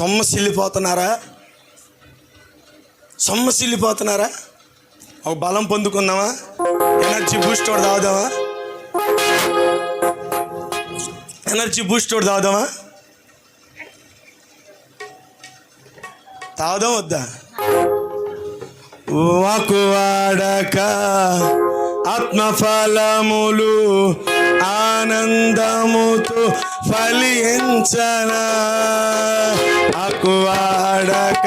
సొమ్మసిల్లిపోతున్నారా? సొమ్మసిల్లిపోతున్నారా? ఒక బలం పొందుకుందామా? ఎనర్జీ బూస్ట్ ఒకటి తాగుదామా? ఎనర్జీ బూస్ట్ ఒకటి తాగుదామా? తాగుదాం వద్దా? వాకు వాడక ఆత్మఫలములు ఆనందముతో ఫలించనా? ఆకు వాడక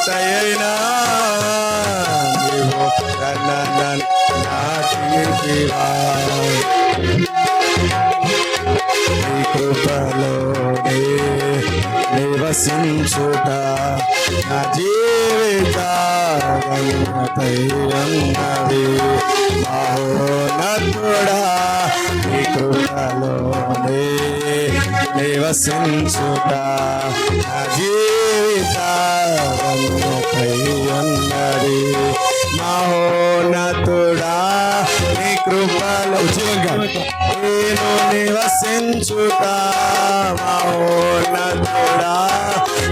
ఊటయైనా నీవు నన్ను నాటితివా. నీ కృపలోనే నివసించుట నా జీవిత మహోన్నతుడా నీ కృపలోనే నివసించుట నా జీవిత ఉన్నది మహోన్నతుడా నీ కృపలో నేను నివసించుట మహోన్నతుడా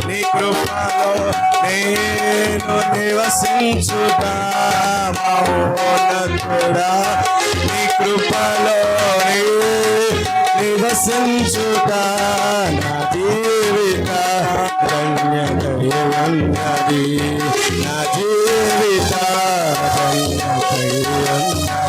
నీ కృపలో నేను నివసించుట మహోన్నతుడా నీ కృపలో నివసించుట నా జీవిత జీవిత ధన్యతయున్నది